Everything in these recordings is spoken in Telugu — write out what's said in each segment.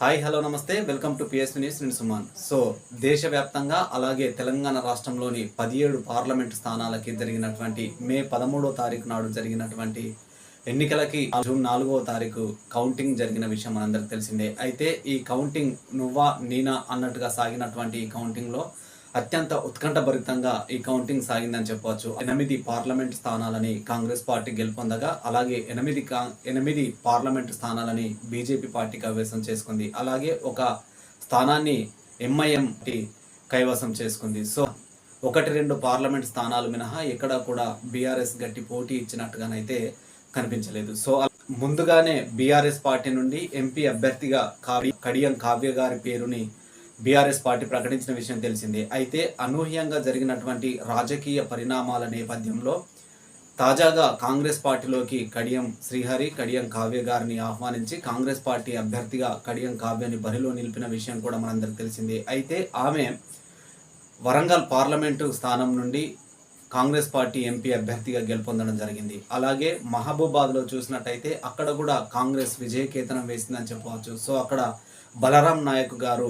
హాయ్ హలో నమస్తే. Welcome to PS news. నేను సుమాన్. సో దేశవ్యాప్తంగా అలాగే తెలంగాణ రాష్ట్రంలోని పదిహేడు పార్లమెంట్ స్థానాలకి జరిగినటువంటి మే పదమూడో తారీఖు నాడు జరిగినటువంటి ఎన్నికలకి జూన్ నాలుగో తారీఖు కౌంటింగ్ జరిగిన విషయం మనందరికి తెలిసిందే. అయితే ఈ కౌంటింగ్ నువ్వా నేనా అన్నట్టుగా సాగినటువంటి ఈ కౌంటింగ్లో అత్యంత ఉత్కంఠభరితంగా ఈ కౌంటింగ్ సాగిందని చెప్పవచ్చు ఎనిమిది పార్లమెంట్ స్థానాలని కాంగ్రెస్ పార్టీ గెలుపొందగా అలాగే ఎనిమిది ఎనిమిది పార్లమెంట్ స్థానాలని బీజేపీ పార్టీ కైవసం చేసుకుంది. అలాగే ఒక స్థానాన్ని ఎంఐఎం కైవసం చేసుకుంది. సో ఒకటి రెండు పార్లమెంట్ స్థానాలు మినహా ఎక్కడ కూడా బీఆర్ఎస్ గట్టి పోటీ ఇచ్చినట్టుగానైతే కనిపించలేదు. సో ముందుగానే బీఆర్ఎస్ పార్టీ నుండి ఎంపీ అభ్యర్థిగా కావ్య కడియం కావ్య గారి పేరుని బీఆర్ఎస్ పార్టీ ప్రకటించిన విషయం తెలిసిందే. అయితే అనూహ్యంగా జరిగినటువంటి రాజకీయ పరిణామాల నేపథ్యంలో తాజాగా కాంగ్రెస్ పార్టీలోకి కడియం శ్రీహరి కడియం కావ్య గారిని ఆహ్వానించి కాంగ్రెస్ పార్టీ అభ్యర్థిగా కడియం కావ్యని బరిలో నిలిపిన విషయం కూడా మనందరికి తెలిసిందే. అయితే ఆమె వరంగల్ పార్లమెంటు స్థానం నుండి కాంగ్రెస్ పార్టీ ఎంపీ అభ్యర్థిగా గెలుపొందడం జరిగింది. అలాగే మహబూబాద్లో చూసినట్టయితే అక్కడ కూడా కాంగ్రెస్ విజయకేతనం వేసిందని చెప్పవచ్చు. సో అక్కడ బలరాం నాయక్ గారు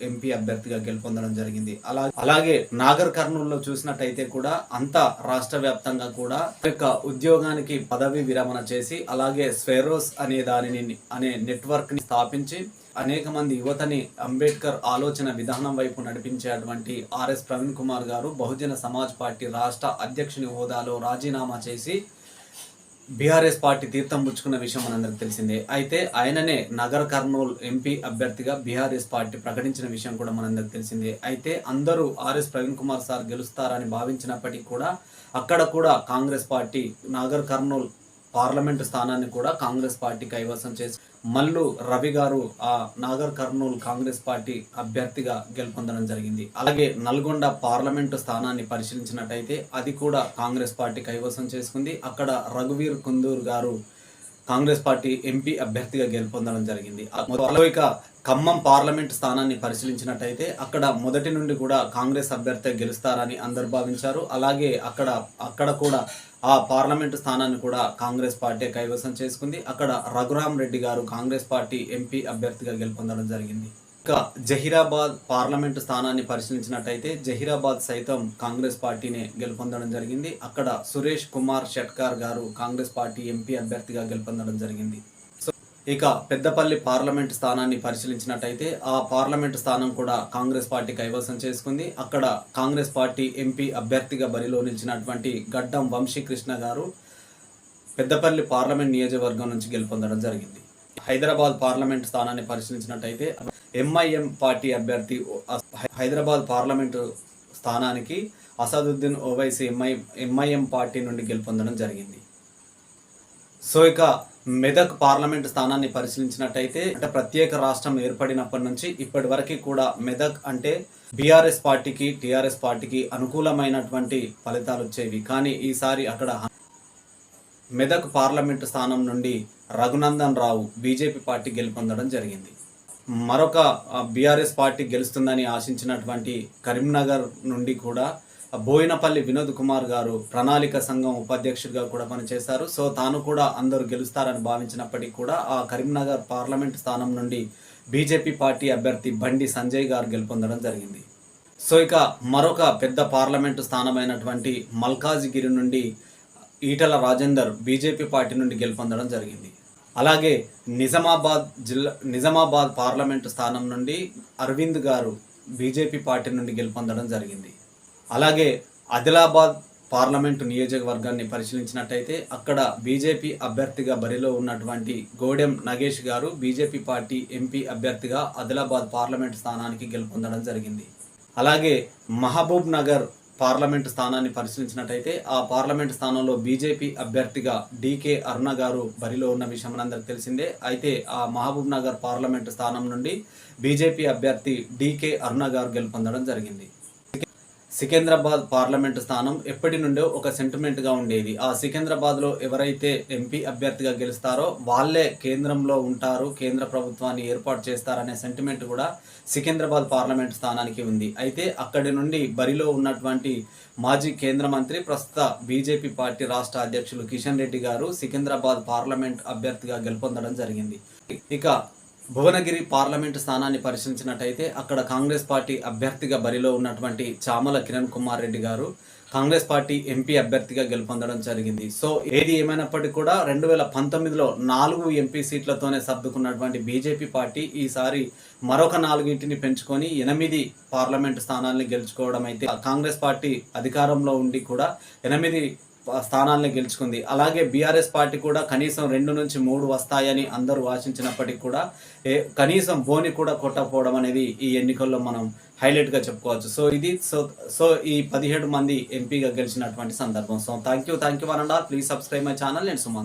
ఎంపీ అభ్యర్థిగా గెలుపొందడం జరిగింది. అలా అలాగే నాగర్ కర్నూలులో చూసినట్టయితే కూడా అంత రాష్ట్ర వ్యాప్తంగా కూడా యొక్క ఉద్యోగానికి పదవి విరమణ చేసి అలాగే స్వెరోస్ అనే దానిని అనే నెట్వర్క్ని స్థాపించి అనేక మంది యువతని అంబేద్కర్ ఆలోచన విధానం వైపు నడిపించేటువంటి ఆర్ఎస్ ప్రవీణ్ కుమార్ గారు బహుజన సమాజ్ పార్టీ రాష్ట్ర అధ్యక్షుని హోదాలో రాజీనామా చేసి బీఆర్ఎస్ పార్టీ తీర్థం పుచ్చుకున్న విషయం మనందరికి తెలిసిందే. అయితే ఆయననే నగర్ కర్నూల్ ఎంపీ అభ్యర్థిగా బీఆర్ఎస్ పార్టీ ప్రకటించిన విషయం కూడా మనందరికి తెలిసిందే. అయితే అందరూ ఆర్ఎస్ ప్రవీణ్ కుమార్ సార్ గెలుస్తారని భావించినప్పటికీ కూడా అక్కడ కూడా Congress party Nagar Kurnool parliament స్థానాన్ని కూడా కాంగ్రెస్ పార్టీ కైవసం చేసి మల్లు రవి గారు ఆ నాగర్ కర్నూలు కాంగ్రెస్ పార్టీ అభ్యర్థిగా గెలుపొందడం జరిగింది. అలాగే నల్గొండ పార్లమెంటు స్థానాన్ని పరిశీలించినట్టయితే అది కూడా కాంగ్రెస్ పార్టీ కైవసం చేసుకుంది. అక్కడ రఘువీర్ కుందూర్ గారు కాంగ్రెస్ పార్టీ ఎంపీ అభ్యర్థిగా గెలుపొందడం జరిగింది. ఇక ఖమ్మం పార్లమెంట్ స్థానాన్ని పరిశీలించినట్టయితే అక్కడ మొదటి నుండి కూడా కాంగ్రెస్ అభ్యర్థి గెలుస్తారని అందరు భావించారు. అలాగే అక్కడ అక్కడ కూడా ఆ పార్లమెంటు స్థానాన్ని కూడా కాంగ్రెస్ పార్టీ కైవసం చేసుకుంది. అక్కడ రఘురామ్ రెడ్డి గారు కాంగ్రెస్ పార్టీ ఎంపీ అభ్యర్థిగా గెలుపొందడం జరిగింది. ఇక జహీరాబాద్ పార్లమెంటు స్థానాన్ని పరిశీలించినట్టయితే జహీరాబాద్ సైతం కాంగ్రెస్ పార్టీనే గెలుపొందడం జరిగింది. అక్కడ సురేష్ కుమార్ షెట్కార్ గారు కాంగ్రెస్ పార్టీ ఎంపీ అభ్యర్థిగా గెలుపొందడం జరిగింది. సో ఇక పెద్దపల్లి పార్లమెంట్ స్థానాన్ని పరిశీలించినట్టయితే ఆ పార్లమెంట్ స్థానం కూడా కాంగ్రెస్ పార్టీ కైవసం చేసుకుంది. అక్కడ కాంగ్రెస్ పార్టీ ఎంపీ అభ్యర్థిగా బరిలో నిలిచినటువంటి గడ్డం వంశీకృష్ణ గారు పెద్దపల్లి పార్లమెంట్ నియోజకవర్గం నుంచి గెలుపొందడం జరిగింది. హైదరాబాద్ పార్లమెంట్ స్థానాన్ని పరిశీలించినట్టయితే ఎంఐఎం పార్టీ అభ్యర్థి హైదరాబాద్ పార్లమెంటు స్థానానికి Asaduddin Owaisi MI MIM party నుండి గెలుపొందడం జరిగింది. సో ఇక మెదక్ పార్లమెంట్ స్థానాన్ని పరిశీలించినట్టయితే అంటే ప్రత్యేక రాష్ట్రం ఏర్పడినప్పటి నుంచి ఇప్పటి వరకు కూడా మెదక్ అంటే బీఆర్ఎస్ పార్టీకి టీఆర్ఎస్ పార్టీకి అనుకూలమైనటువంటి ఫలితాలు వచ్చేవి. కానీ ఈసారి అక్కడ మెదక్ పార్లమెంటు స్థానం నుండి రఘునందన్ రావు బీజేపీ పార్టీ గెలుపొందడం జరిగింది. మరొక బీఆర్ఎస్ పార్టీ గెలుస్తుందని ఆశించినటువంటి కరీంనగర్ నుండి కూడా బోయినపల్లి వినోద్ కుమార్ గారు ప్రణాళిక సంఘం ఉపాధ్యక్షుడిగా కూడా పనిచేశారు. సో తాను కూడా అందరూ గెలుస్తారని భావించినప్పటికీ కూడా ఆ కరీంనగర్ పార్లమెంట్ స్థానం నుండి బీజేపీ పార్టీ అభ్యర్థి బండి సంజయ్ గారు గెలుపొందడం జరిగింది. సో ఇక మరొక పెద్ద పార్లమెంటు స్థానమైనటువంటి మల్కాజిగిరి నుండి ఈటల రాజేందర్ బీజేపీ పార్టీ నుండి గెలుపొందడం జరిగింది. అలాగే నిజామాబాద్ జిల్లా నిజామాబాద్ పార్లమెంటు స్థానం నుండి అరవింద్ గారు బీజేపీ పార్టీ నుండి గెలుపొందడం జరిగింది. అలాగే ఆదిలాబాద్ పార్లమెంటు నియోజకవర్గాన్ని పరిశీలించినట్టయితే అక్కడ బీజేపీ అభ్యర్థిగా బరిలో ఉన్నటువంటి గోడెం నగేష్ గారు బీజేపీ పార్టీ ఎంపీ అభ్యర్థిగా ఆదిలాబాద్ పార్లమెంట్ స్థానానికి గెలుపొందడం జరిగింది. అలాగే మహబూబ్ నగర్ పార్లమెంట్ స్థానాన్ని పరిశీలించినట్టయితే ఆ పార్లమెంట్ స్థానంలో బీజేపీ అభ్యర్థిగా డీకే అరుణ గారు బరిలో ఉన్న విషయం మనందరికి తెలిసిందే. అయితే ఆ మహబూబ్ నగర్ పార్లమెంట్ స్థానం నుండి బీజేపీ అభ్యర్థి డీకే అరుణ గారు గెలుపొందడం జరిగింది. సికింద్రాబాద్ పార్లమెంటు స్థానం ఎప్పటి నుండో ఒక సెంటిమెంట్గా ఉండేది. ఆ సికింద్రాబాద్లో ఎవరైతే ఎంపీ అభ్యర్థిగా గెలుస్తారో వాళ్ళే కేంద్రంలో ఉంటారు కేంద్ర ప్రభుత్వాన్ని ఏర్పాటు చేస్తారనే సెంటిమెంట్ కూడా సికింద్రాబాద్ పార్లమెంట్ స్థానానికి ఉంది. అయితే అక్కడి నుండి బరిలో ఉన్నటువంటి మాజీ కేంద్ర మంత్రి ప్రస్తుత బీజేపీ పార్టీ రాష్ట్ర అధ్యక్షులు కిషన్ రెడ్డి గారు సికింద్రాబాద్ పార్లమెంట్ అభ్యర్థిగా గెలుపొందడం జరిగింది. ఇక భువనగిరి పార్లమెంటు స్థానాన్ని పరిశీలించినట్టయితే అక్కడ కాంగ్రెస్ పార్టీ అభ్యర్థిగా బరిలో ఉన్నటువంటి చామల కిరణ్ కుమార్ రెడ్డి గారు కాంగ్రెస్ పార్టీ ఎంపీ అభ్యర్థిగా గెలుపొందడం జరిగింది. సో ఏది ఏమైనప్పటికీ కూడా రెండు వేల పంతొమ్మిదిలో నాలుగు ఎంపీ సీట్లతోనే సర్దుకున్నటువంటి బీజేపీ పార్టీ ఈసారి మరొక నాలుగింటిని పెంచుకొని ఎనిమిది పార్లమెంటు స్థానాల్ని గెలుచుకోవడం అయితే కాంగ్రెస్ పార్టీ అధికారంలో ఉండి కూడా ఎనిమిది స్థానాలను గెలుచుకుంది. అలాగే బీఆర్ఎస్ పార్టీ కూడా కనీసం రెండు నుంచి మూడు వస్తాయని అందరూ ఆశించినప్పటికీ కూడా కనీసం బోని కూడా కొట్టకపోవడం అనేది ఈ ఎన్నికల్లో మనం హైలైట్గా చెప్పుకోవచ్చు. సో ఇది సో సో ఈ పదిహేడు మంది ఎంపీగా గెలిచినటువంటి సందర్భం. So thank you thank you one and all please subscribe my channel. నేను సుమంత్.